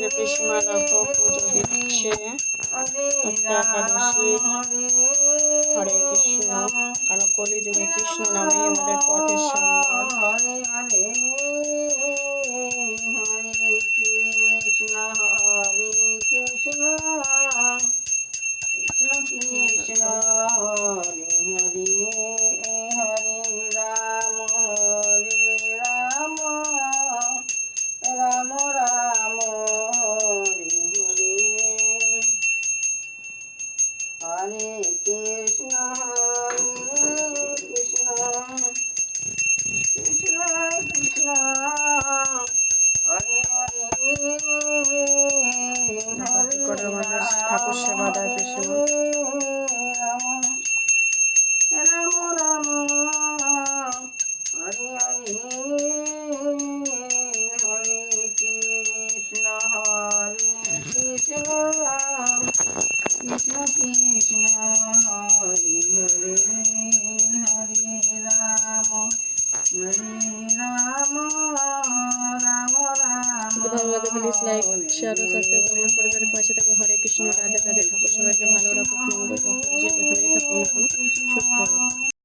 যে পিসিমা দেখো পুজো দিচ্ছে। আজকে একাদশী, হরে কৃষ্ণ, কারণ কলিযুগে কৃষ্ণ নামেই আমাদের পথের হরে কৃষ্ণ হরে কৃষ্ণ হরে কৃষ্ণ। কৃষ্ণ কৃষ্ণ। হরে হরে ঠাকুর সেবা দেয় পিসিমা। রাম রাম। হরে হরে হরে কৃষ্ণ হরে কৃষ্ণ কৃষ্ণ কৃষ্ণ হরে হরে হরে রাম হরে রাম রাম রাম ভালো লাগে প্লিজ লাইক শেয়ার ও সাবস্ক্রাইব করুন পরিবারের